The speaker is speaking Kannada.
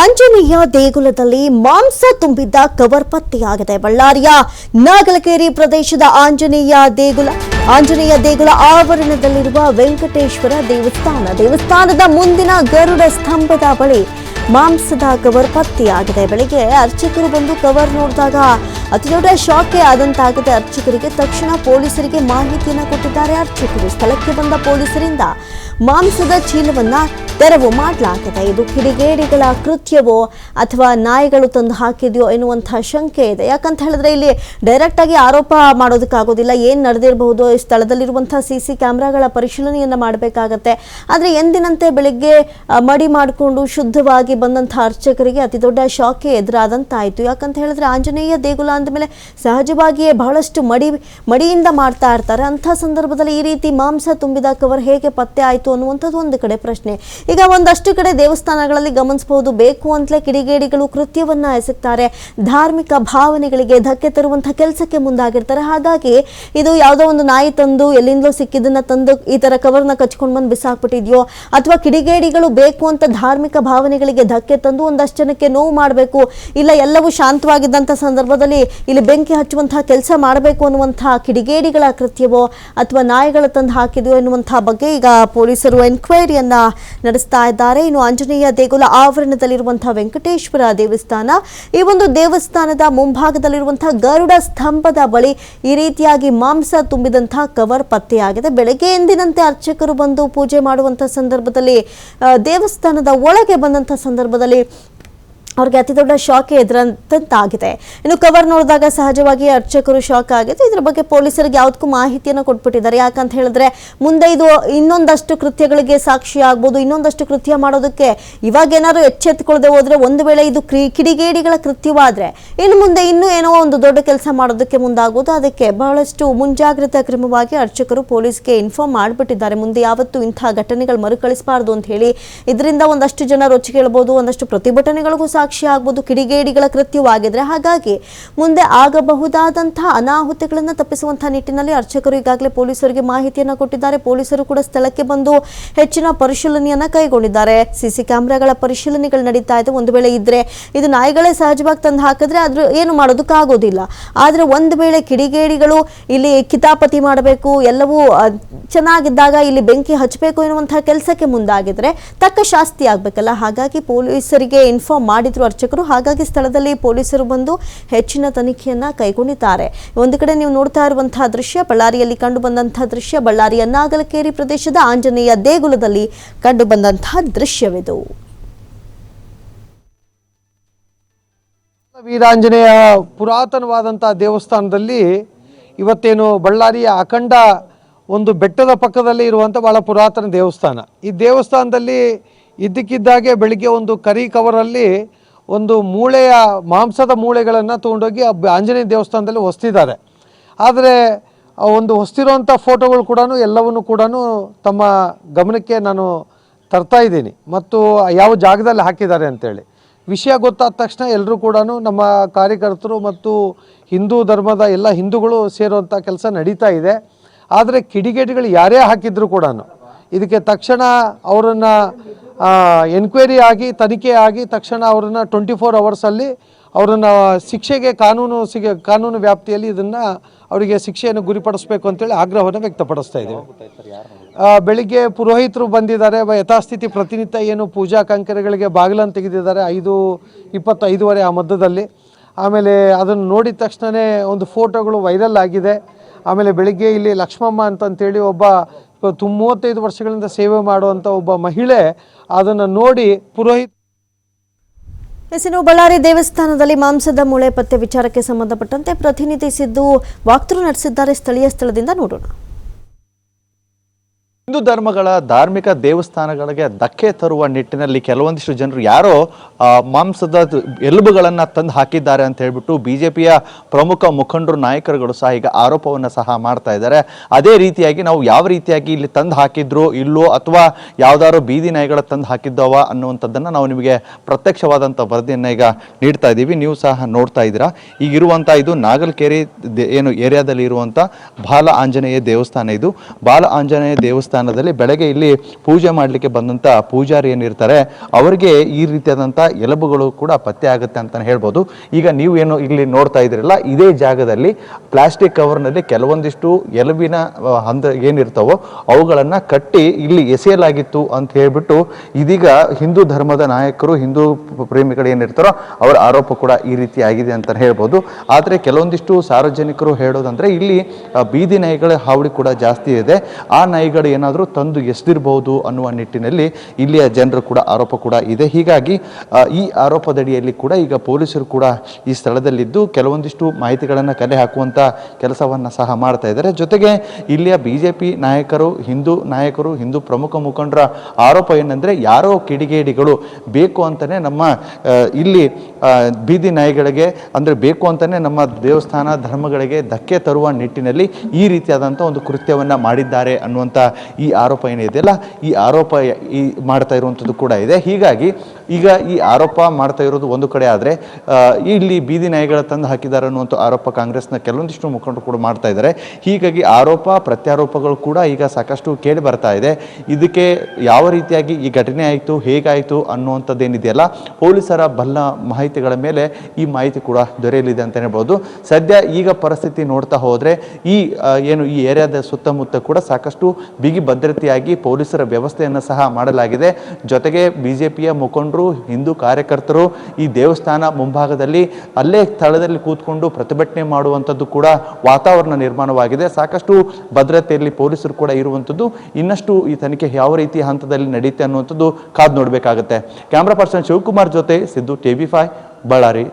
ಆಂಜನೇಯ ದೇಗುಲದಲ್ಲಿ ಮಾಂಸ ತುಂಬಿದ್ದ ಕವರ್ ಪತ್ತೆಯಾಗಿದೆ. ಬಳ್ಳಾರಿಯ ನಾಗಲಕೇರಿ ಪ್ರದೇಶದ ಆಂಜನೇಯ ದೇಗುಲ ಆಂಜನೇಯ ದೇಗುಲ ಆವರಣದಲ್ಲಿರುವ ವೆಂಕಟೇಶ್ವರ ದೇವಸ್ಥಾನ. ದೇವಸ್ಥಾನದ ಮುಂದಿನ ಗರುಡ ಸ್ತಂಭದ ಬಳಿ ಮಾಂಸದ ಕವರ್ ಪತ್ತೆಯಾಗಿದೆ. ಬೆಳಿಗ್ಗೆ ಅರ್ಚಕರು ಬಂದು ಕವರ್ ನೋಡಿದಾಗ ಅತಿ ದೊಡ್ಡ ಶಾಕೆ ಆದಂತಾಗಿದೆ. ಅರ್ಚಕರಿಗೆ ತಕ್ಷಣ ಪೊಲೀಸರಿಗೆ ಮಾಹಿತಿಯನ್ನು ಕೊಟ್ಟಿದ್ದಾರೆ. ಅರ್ಚಕರು ಸ್ಥಳಕ್ಕೆ ಬಂದ ಪೊಲೀಸರಿಂದ ಮಾಂಸದ ಚೀಲವನ್ನ ತೆರವು ಮಾಡಲಾಗಿದೆ. ಇದು ಕಿಡಿಗೇಡಿಗಳ ಕೃತ್ಯವೋ ಅಥವಾ ನಾಯಿಗಳು ತಂದು ಹಾಕಿದೆಯೋ ಎನ್ನುವಂಥ ಶಂಕೆ ಇದೆ. ಯಾಕಂತ ಹೇಳಿದ್ರೆ ಇಲ್ಲಿ ಡೈರೆಕ್ಟ್ ಆಗಿ ಆರೋಪ ಮಾಡೋದಕ್ಕಾಗೋದಿಲ್ಲ. ಏನು ನಡೆದಿರಬಹುದು? ಈ ಸ್ಥಳದಲ್ಲಿರುವಂಥ ಸಿ ಸಿ ಕ್ಯಾಮ್ರಾಗಳ ಪರಿಶೀಲನೆಯನ್ನ ಮಾಡಬೇಕಾಗತ್ತೆ. ಆದರೆ ಎಂದಿನಂತೆ ಬೆಳಿಗ್ಗೆ ಮಡಿ ಮಾಡಿಕೊಂಡು ಶುದ್ಧವಾಗಿ ಬಂದಂಥ ಅರ್ಚಕರಿಗೆ ಅತಿ ದೊಡ್ಡ ಶಾಕೆ ಎದುರಾದಂತಾಯಿತು. ಯಾಕಂತ ಹೇಳಿದ್ರೆ ಆಂಜನೇಯ ದೇಗುಲ ಅಂದಮೇಲೆ ಸಹಜವಾಗಿಯೇ ಬಹಳಷ್ಟು ಮಡಿ, ಮಡಿಯಿಂದ ಮಾಡ್ತಾ ಇರ್ತಾರೆ. ಅಂಥ ಸಂದರ್ಭದಲ್ಲಿ ಈ ರೀತಿ ಮಾಂಸ ತುಂಬಿದ ಕವರ್ ಹೇಗೆ ಪತ್ತೆ ಆಯಿತು ಅನ್ನುವಂಥದ್ದು ಒಂದು ಕಡೆ ಪ್ರಶ್ನೆ. ಈಗ ಒಂದಷ್ಟು ಕಡೆ ದೇವಸ್ಥಾನಗಳಲ್ಲಿ ಗಮನಿಸಬಹುದು. ಬೇಕು ಅಂತಲೇ ಕಿಡಿಗೇಡಿಗಳು ಕೃತ್ಯವನ್ನ ಎಸಗ್ತಾರೆ ಧಾರ್ಮಿಕ ಭಾವನೆಗಳಿಗೆ ಧಕ್ಕೆ ತರುವಂತಹ ಕೆಲಸಕ್ಕೆ ಮುಂದಾಗಿರ್ತಾರೆ. ಹಾಗಾಗಿ ಇದು ಯಾವುದೋ ಒಂದು ನಾಯಿ ತಂದು ಎಲ್ಲಿಂದಲೋ ಸಿಕ್ಕಿದ್ದನ್ನ ತಂದು ಈ ತರ ಕವರ್ನ ಕಚ್ಕೊಂಡು ಬಂದು ಬಿಸಾಕ್ಬಿಟ್ಟಿದ್ಯೋ ಅಥವಾ ಕಿಡಿಗೇಡಿಗಳು ಬೇಕು ಅಂತ ಧಾರ್ಮಿಕ ಭಾವನೆಗಳಿಗೆ ಧಕ್ಕೆ ತಂದು ಒಂದಷ್ಟು ಜನಕ್ಕೆ ನೋವು ಮಾಡಬೇಕು, ಇಲ್ಲ ಎಲ್ಲವೂ ಶಾಂತವಾಗಿದ್ದಂಥ ಸಂದರ್ಭದಲ್ಲಿ ಇಲ್ಲಿ ಬೆಂಕಿ ಹಚ್ಚುವಂತಹ ಕೆಲಸ ಮಾಡಬೇಕು ಅನ್ನುವಂತಹ ಕಿಡಿಗೇಡಿಗಳ ಕೃತ್ಯವೋ ಅಥವಾ ನಾಯಿಗಳ ತಂದು ಹಾಕಿದ್ಯೋ ಎನ್ನುವಂತಹ ಬಗ್ಗೆ ಈಗ ಪೊಲೀಸರು ಎನ್ಕ್ವೈರಿಯನ್ನ ನಡೆಸ್ತಾ ಇದ್ದಾರೆ. ಇನ್ನು ಆಂಜನೇಯ ದೇಗುಲ ಆವರಣದಲ್ಲಿರುವಂತಹ ವೆಂಕಟೇಶ್ವರ ದೇವಸ್ಥಾನ, ಈ ಒಂದು ದೇವಸ್ಥಾನದ ಮುಂಭಾಗದಲ್ಲಿರುವಂತಹ ಗರುಡ ಸ್ತಂಭದ ಬಳಿ ಈ ರೀತಿಯಾಗಿ ಮಾಂಸ ತುಂಬಿದಂತಹ ಕವರ್ ಪತ್ತೆಯಾಗಿದೆ. ಬೆಳಗ್ಗೆ ಎಂದಿನಂತೆ ಅರ್ಚಕರು ಬಂದು ಪೂಜೆ ಮಾಡುವಂತಹ ಸಂದರ್ಭದಲ್ಲಿ ದೇವಸ್ಥಾನದ ಒಳಗೆ ಬಂದಂತಹ ಸಂದರ್ಭದಲ್ಲಿ ಅವ್ರಿಗೆ ಅತಿ ದೊಡ್ಡ ಶಾಕ್ ಎದುರಂತಾಗಿದೆ ಇನ್ನು ಕವರ್ ನೋಡಿದಾಗ ಸಹಜವಾಗಿ ಅರ್ಚಕರು ಶಾಕ್ ಆಗಿದೆ ಇದ್ರ ಬಗ್ಗೆ ಪೊಲೀಸರಿಗೆ ಯಾವುದಕ್ಕೂ ಮಾಹಿತಿಯನ್ನು ಕೊಟ್ಬಿಟ್ಟಿದ್ದಾರೆ. ಯಾಕಂತ ಹೇಳಿದ್ರೆ ಮುಂದೆ ಇದು ಇನ್ನೊಂದಷ್ಟು ಕೃತ್ಯಗಳಿಗೆ ಸಾಕ್ಷಿ ಆಗ್ಬೋದು, ಇನ್ನೊಂದಷ್ಟು ಕೃತ್ಯ ಮಾಡೋದಕ್ಕೆ ಇವಾಗ ಏನಾದ್ರು ಎಚ್ಚೆತ್ತುಕೊಳ್ಳದೆ ಹೋದ್ರೆ ಒಂದು ವೇಳೆ ಇದು ಕ್ರಿ, ಕಿಡಿಗೇಡಿಗಳ ಕೃತ್ಯವಾದ್ರೆ ಇನ್ನು ಮುಂದೆ ಇನ್ನೂ ಏನೋ ಒಂದು ದೊಡ್ಡ ಕೆಲಸ ಮಾಡೋದಕ್ಕೆ ಮುಂದಾಗುವುದು ಅದಕ್ಕೆ ಬಹಳಷ್ಟು ಮುಂಜಾಗ್ರತಾ ಕ್ರಮವಾಗಿ ಅರ್ಚಕರು ಪೊಲೀಸ್ಗೆ ಇನ್ಫಾರ್ಮ್ ಮಾಡಿಬಿಟ್ಟಿದ್ದಾರೆ. ಮುಂದೆ ಯಾವತ್ತು ಇಂತಹ ಘಟನೆಗಳು ಮರುಕಳಿಸಬಾರ್ದು ಅಂತ ಹೇಳಿ. ಇದರಿಂದ ಒಂದಷ್ಟು ಜನ ರೊಚ್ಚಿಗೇಳ್ಬೋದು ಒಂದಷ್ಟು ಪ್ರತಿಭಟನೆಗಳಿಗೂ ಸಾಕ್ಷಿ ಆಗ್ಬೋದು, ಕಿಡಿಗೇಡಿಗಳ ಕೃತ್ಯವಾಗಿದ್ರೆ ಹಾಗಾಗಿ ಮುಂದೆ ಆಗಬಹುದಾದಂತಹ ಅನಾಹುತಗಳನ್ನು ತಪ್ಪಿಸುವಂತಹ ನಿಟ್ಟಿನಲ್ಲಿ ಅರ್ಚಕರು ಈಗಾಗಲೇ ಪೊಲೀಸರಿಗೆ ಮಾಹಿತಿಯನ್ನು ಕೊಟ್ಟಿದ್ದಾರೆ. ಪೊಲೀಸರು ಕೂಡ ಸ್ಥಳಕ್ಕೆ ಬಂದು ಹೆಚ್ಚಿನ ಪರಿಶೀಲನೆಯನ್ನ ಕೈಗೊಂಡಿದ್ದಾರೆ. ಸಿಸಿ ಕ್ಯಾಮೆರಾಗಳ ಪರಿಶೀಲನೆಗಳು ನಡೀತಾ ಇದೆ. ಒಂದು ವೇಳೆ ಇದ್ರೆ ಇದು ನಾಯಿಗಳೇ ಸಹಜವಾಗಿ ತಂದು ಹಾಕಿದ್ರೆ ಅದ್ರ ಏನು ಮಾಡೋದಕ್ಕಾಗೋದಿಲ್ಲ ಆದ್ರೆ ಒಂದು ವೇಳೆ ಕಿಡಿಗೇಡಿಗಳು ಇಲ್ಲಿ ಕಿತಾಪತಿ ಮಾಡಬೇಕು, ಎಲ್ಲವೂ ಚೆನ್ನಾಗಿದ್ದಾಗ ಇಲ್ಲಿ ಬೆಂಕಿ ಹಚ್ಚಬೇಕು ಎನ್ನುವಂತಹ ಕೆಲಸಕ್ಕೆ ಮುಂದಾಗಿದ್ರೆ ತಕ್ಕ ಶಾಸ್ತಿ ಆಗ್ಬೇಕಲ್ಲ. ಹಾಗಾಗಿ ಪೊಲೀಸರಿಗೆ ಇನ್ಫಾರ್ಮ್ ಮಾಡಿದ್ರು ಅರ್ಚಕರು ಹಾಗಾಗಿ ಸ್ಥಳದಲ್ಲಿ ಪೊಲೀಸರು ಬಂದು ಹೆಚ್ಚಿನ ತನಿಖೆಯನ್ನ ಕೈಗೊಂಡಿದ್ದಾರೆ. ಒಂದು ಕಡೆ ನೀವು ನೋಡ್ತಾ ಇರುವಂತಹ ದೃಶ್ಯ, ಬಳ್ಳಾರಿಯಲ್ಲಿ ಕಂಡು ಬಂದಂತಹ ದೃಶ್ಯ, ಬಳ್ಳಾರಿಯ ನಾಗಲಕೇರಿ ಪ್ರದೇಶದ ಆಂಜನೇಯ ದೇಗುಲದಲ್ಲಿ ಕಂಡು ಬಂದಂತಹ ದೃಶ್ಯವಿದು. ವೀರಾಂಜನೇಯ ಪುರಾತನವಾದಂಥ ದೇವಸ್ಥಾನದಲ್ಲಿ ಇವತ್ತೇನು ಬಳ್ಳಾರಿಯ ಅಖಂಡ ಒಂದು ಬೆಟ್ಟದ ಪಕ್ಕದಲ್ಲಿ ಇರುವಂಥ ಬಹಳ ಪುರಾತನ ದೇವಸ್ಥಾನ. ಈ ದೇವಸ್ಥಾನದಲ್ಲಿ ಇದ್ದಕ್ಕಿದ್ದಾಗೆ ಬೆಳಿಗ್ಗೆ ಒಂದು ಕರಿ ಕವರಲ್ಲಿ ಒಂದು ಮೂಳೆಯ ಮಾಂಸದ ಮೂಳೆಗಳನ್ನು ತೊಗೊಂಡೋಗಿ ಆಂಜನೇಯ ದೇವಸ್ಥಾನದಲ್ಲಿ ಹೊಸ್ತಿದ್ದಾರೆ. ಆದರೆ ಒಂದು ಹೊಸ್ತಿರುವಂಥ ಫೋಟೋಗಳು ಕೂಡ ಎಲ್ಲವನ್ನು ಕೂಡ ತಮ್ಮ ಗಮನಕ್ಕೆ ನಾನು ತರ್ತಾ ಇದ್ದೀನಿ. ಮತ್ತು ಯಾವ ಜಾಗದಲ್ಲಿ ಹಾಕಿದ್ದಾರೆ ಅಂತೇಳಿ. ವಿಷಯ ಗೊತ್ತಾದ ತಕ್ಷಣ ಎಲ್ಲರೂ ಕೂಡ ನಮ್ಮ ಕಾರ್ಯಕರ್ತರು ಮತ್ತು ಹಿಂದೂ ಧರ್ಮದ ಎಲ್ಲ ಹಿಂದೂಗಳು ಸೇರುವಂಥ ಕೆಲಸ ನಡೀತಾ ಇದೆ. ಆದರೆ ಕಿಡಿಗೇಡಿಗಳು ಯಾರೇ ಹಾಕಿದ್ರು ಕೂಡ ಇದಕ್ಕೆ ತಕ್ಷಣ ಅವರನ್ನು ಎನ್ಕ್ವೈರಿ ಆಗಿ, ತನಿಖೆ ಆಗಿ ತಕ್ಷಣ ಅವ್ರನ್ನ ಟ್ವೆಂಟಿ ಫೋರ್ ಅವರ್ಸಲ್ಲಿ ಅವರನ್ನು ಶಿಕ್ಷೆಗೆ ಕಾನೂನು ಸಿಗ, ಕಾನೂನು ವ್ಯಾಪ್ತಿಯಲ್ಲಿ ಇದನ್ನು ಅವರಿಗೆ ಶಿಕ್ಷೆಯನ್ನು ಗುರಿಪಡಿಸಬೇಕು ಅಂತೇಳಿ ಆಗ್ರಹವನ್ನು ವ್ಯಕ್ತಪಡಿಸ್ತಾ ಇದ್ದೀವಿ. ಬೆಳಿಗ್ಗೆ ಪುರೋಹಿತರು ಬಂದಿದ್ದಾರೆ ಯಥಾಸ್ಥಿತಿ ಪ್ರತಿನಿತ್ಯ ಏನು ಪೂಜಾ ಕಂಕರಿಗಳಿಗೆ ಬಾಗಿಲನ್ನು ತೆಗೆದಿದ್ದಾರೆ, ಐದು, ಇಪ್ಪತ್ತೈದುವರೆ ಆ ಮಧ್ಯದಲ್ಲಿ. ಆಮೇಲೆ ಅದನ್ನು ನೋಡಿದ ತಕ್ಷಣವೇ ಒಂದು ಫೋಟೋಗಳು ವೈರಲ್ ಆಗಿದೆ. ಆಮೇಲೆ ಬೆಳಿಗ್ಗೆ ಇಲ್ಲಿ ಲಕ್ಷ್ಮಮ್ಮ ಅಂತಂತೇಳಿ ಒಬ್ಬ ಮೂವತ್ತೈದು ವರ್ಷಗಳಿಂದ ಸೇವೆ ಮಾಡುವಂಥ ಒಬ್ಬ ಮಹಿಳೆ ಅದನ್ನು ನೋಡಿ ಪುರೋಹಿತ ಎಸ್ ಇನ್ನು ಬಳ್ಳಾರಿ ದೇವಸ್ಥಾನದಲ್ಲಿ ಮಾಂಸದ ಮೂಳೆ ಪತ್ತೆ ವಿಚಾರಕ್ಕೆ ಸಂಬಂಧಪಟ್ಟಂತೆ ಪ್ರತಿನಿಧಿಸಿದ್ದು ವಾಕ್ತರು ನಡೆಸಿದ್ದಾರೆ. ಸ್ಥಳೀಯ ಸ್ಥಳದಿಂದ ನೋಡೋಣ. ಹಿಂದೂ ಧರ್ಮಗಳ ಧಾರ್ಮಿಕ ದೇವಸ್ಥಾನಗಳಿಗೆ ಧಕ್ಕೆ ತರುವ ನಿಟ್ಟಿನಲ್ಲಿ ಕೆಲವೊಂದಿಷ್ಟು ಜನರು ಯಾರೋ ಮಾಂಸದ ಎಲುಬುಗಳನ್ನು ತಂದು ಹಾಕಿದ್ದಾರೆ ಅಂತ ಹೇಳ್ಬಿಟ್ಟು ಪಿಯ ಪ್ರಮುಖ ಮುಖಂಡರು, ನಾಯಕರುಗಳು ಸಹ ಈಗ ಆರೋಪವನ್ನು ಸಹ ಮಾಡ್ತಾ ಇದ್ದಾರೆ. ಅದೇ ರೀತಿಯಾಗಿ ನಾವು ಯಾವ ರೀತಿಯಾಗಿ ಇಲ್ಲಿ ತಂದು ಹಾಕಿದ್ರು ಇಲ್ಲೋ ಅಥವಾ ಯಾವ್ದಾದ್ರು ಬೀದಿ ನಾಯಿಗಳ ತಂದು ಹಾಕಿದ್ದವ ಅನ್ನುವಂಥದ್ದನ್ನು ನಾವು ನಿಮಗೆ ಪ್ರತ್ಯಕ್ಷವಾದಂಥ ವರದಿಯನ್ನು ಈಗ ನೀಡ್ತಾ ಇದ್ದೀವಿ. ನೀವು ಸಹ ನೋಡ್ತಾ ಇದ್ದೀರಾ. ಈಗಿರುವಂಥ ಇದು ನಾಗಲ್ಕೇರಿ ಏನು ಏರಿಯಾದಲ್ಲಿ ಇರುವಂಥ ಬಾಲ ಆಂಜನೇಯ ದೇವಸ್ಥಾನ ಇದು. ಬಾಲ ಆಂಜನೇಯ ದೇವಸ್ಥಾನ ದೇವಸ್ಥಾನದಲ್ಲಿ ಬೆಳಗ್ಗೆ ಇಲ್ಲಿ ಪೂಜೆ ಮಾಡಲಿಕ್ಕೆ ಬಂದಂಥ ಪೂಜಾರಿ ಏನಿರ್ತಾರೆ, ಅವರಿಗೆ ಈ ರೀತಿಯಾದಂಥ ಎಲುಬುಗಳು ಕೂಡ ಪತ್ತೆ ಆಗುತ್ತೆ ಅಂತಲೇ ಹೇಳ್ಬೋದು. ಈಗ ನೀವು ಏನು ಇಲ್ಲಿ ನೋಡ್ತಾ ಇದ್ದೀರಲ್ಲ, ಇದೇ ಜಾಗದಲ್ಲಿ ಪ್ಲಾಸ್ಟಿಕ್ ಕವರ್ನಲ್ಲಿ ಕೆಲವೊಂದಿಷ್ಟು ಎಲುಬಿನ ಹಂದ ಏನಿರ್ತಾವೋ ಅವುಗಳನ್ನು ಕಟ್ಟಿ ಇಲ್ಲಿ ಎಸೆಯಲಾಗಿತ್ತು ಅಂತ ಹೇಳ್ಬಿಟ್ಟು ಇದೀಗ ಹಿಂದೂ ಧರ್ಮದ ನಾಯಕರು, ಹಿಂದೂ ಪ್ರೇಮಿಗಳು ಏನಿರ್ತಾರೋ ಅವರ ಆರೋಪ ಕೂಡ ಈ ರೀತಿ ಆಗಿದೆ ಅಂತ ಹೇಳ್ಬೋದು. ಆದರೆ ಕೆಲವೊಂದಿಷ್ಟು ಸಾರ್ವಜನಿಕರು ಹೇಳೋದಂದರೆ ಇಲ್ಲಿ ಬೀದಿ ನಾಯಿಗಳ ಹಾವಳಿ ಕೂಡ ಜಾಸ್ತಿ ಇದೆ. ಆ ನಾಯಿಗಳು ಏನಾದರೂ ತಂದು ಎಸ್ದಿರಬಹುದು ಅನ್ನುವ ನಿಟ್ಟಿನಲ್ಲಿ ಇಲ್ಲಿಯ ಜನರು ಕೂಡ ಆರೋಪ ಕೂಡ ಇದೆ. ಹೀಗಾಗಿ ಈ ಆರೋಪದಡಿಯಲ್ಲಿ ಕೂಡ ಈಗ ಪೊಲೀಸರು ಕೂಡ ಈ ಸ್ಥಳದಲ್ಲಿದ್ದು ಕೆಲವೊಂದಿಷ್ಟು ಮಾಹಿತಿಗಳನ್ನು ಕಲೆ ಹಾಕುವಂಥ ಕೆಲಸವನ್ನು ಸಹ ಮಾಡ್ತಾ ಇದ್ದಾರೆ. ಜೊತೆಗೆ ಇಲ್ಲಿಯ ಬಿ ಜೆ ಪಿ ನಾಯಕರು, ಹಿಂದೂ ನಾಯಕರು, ಹಿಂದೂ ಪ್ರಮುಖ ಮುಖಂಡರ ಆರೋಪ ಏನಂದರೆ ಯಾರೋ ಕಿಡಿಗೇಡಿಗಳು ಬೇಕು ಅಂತಲೇ ನಮ್ಮ ಇಲ್ಲಿ ಬೀದಿ ನಾಯಿಗಳಿಗೆ, ಅಂದರೆ ಬೇಕು ಅಂತಲೇ ನಮ್ಮ ದೇವಸ್ಥಾನ ಧರ್ಮಗಳಿಗೆ ಧಕ್ಕೆ ತರುವ ನಿಟ್ಟಿನಲ್ಲಿ ಈ ರೀತಿಯಾದಂಥ ಒಂದು ಕೃತ್ಯವನ್ನು ಮಾಡಿದ್ದಾರೆ ಅನ್ನುವಂಥ ಈ ಆರೋಪ ಏನಿದೆಯಲ್ಲ ಈ ಆರೋಪ ಈ ಮಾಡ್ತಾ ಇರುವಂಥದ್ದು ಕೂಡ ಇದೆ. ಹೀಗಾಗಿ ಈಗ ಈ ಆರೋಪ ಮಾಡ್ತಾ ಇರೋದು ಒಂದು ಕಡೆ ಆದರೆ ಇಲ್ಲಿ ಬೀದಿ ನಾಯಿಗಳ ತಂದು ಹಾಕಿದ್ದಾರೆ ಅನ್ನುವಂಥ ಆರೋಪ ಕಾಂಗ್ರೆಸ್ನ ಕೆಲವೊಂದಿಷ್ಟು ಮುಖಂಡರು ಕೂಡ ಮಾಡ್ತಾ ಇದ್ದಾರೆ. ಹೀಗಾಗಿ ಆರೋಪ, ಪ್ರತ್ಯಾರೋಪಗಳು ಕೂಡ ಈಗ ಸಾಕಷ್ಟು ಕೇಳಿ ಬರ್ತಾ ಇದೆ. ಇದಕ್ಕೆ ಯಾವ ರೀತಿಯಾಗಿ ಈ ಘಟನೆ ಆಯಿತು, ಹೇಗಾಯಿತು ಅನ್ನುವಂಥದ್ದೇನಿದೆಯಲ್ಲ ಪೊಲೀಸರ ಬಲ್ಲ ಮಾಹಿತಿಗಳ ಮೇಲೆ ಈ ಮಾಹಿತಿ ಕೂಡ ದೊರೆಯಲಿದೆ ಅಂತ ಹೇಳ್ಬೋದು. ಸದ್ಯ ಈಗ ಪರಿಸ್ಥಿತಿ ನೋಡ್ತಾ ಹೋದರೆ ಈ ಏನು ಈ ಏರಿಯಾದ ಸುತ್ತಮುತ್ತ ಕೂಡ ಸಾಕಷ್ಟು ಬಿಗಿ ಭದ್ರತೆಯಾಗಿ ಪೊಲೀಸರ ವ್ಯವಸ್ಥೆಯನ್ನು ಸಹ ಮಾಡಲಾಗಿದೆ. ಜೊತೆಗೆ ಬಿ ಜೆ ಪಿಯ ಮುಖಂಡರು, ಹಿಂದೂ ಕಾರ್ಯಕರ್ತರು ಈ ದೇವಸ್ಥಾನ ಮುಂಭಾಗದಲ್ಲಿ ಅಲ್ಲೇ ಸ್ಥಳದಲ್ಲಿ ಕೂತ್ಕೊಂಡು ಪ್ರತಿಭಟನೆ ಮಾಡುವಂಥದ್ದು ಕೂಡ ವಾತಾವರಣ ನಿರ್ಮಾಣವಾಗಿದೆ. ಸಾಕಷ್ಟು ಭದ್ರತೆಯಲ್ಲಿ ಪೊಲೀಸರು ಕೂಡ ಇರುವಂಥದ್ದು. ಇನ್ನಷ್ಟು ಈ ತನಿಖೆ ಯಾವ ರೀತಿ ಹಂತದಲ್ಲಿ ನಡೆಯುತ್ತೆ ಅನ್ನುವಂಥದ್ದು ಕಾದು ನೋಡಬೇಕಾಗುತ್ತೆ. ಕ್ಯಾಮ್ರಾ ಪರ್ಸನ್ ಶಿವಕುಮಾರ್ ಜೊತೆ ಸಿದ್ದು ಟಿ ಬಳ್ಳಾರಿ.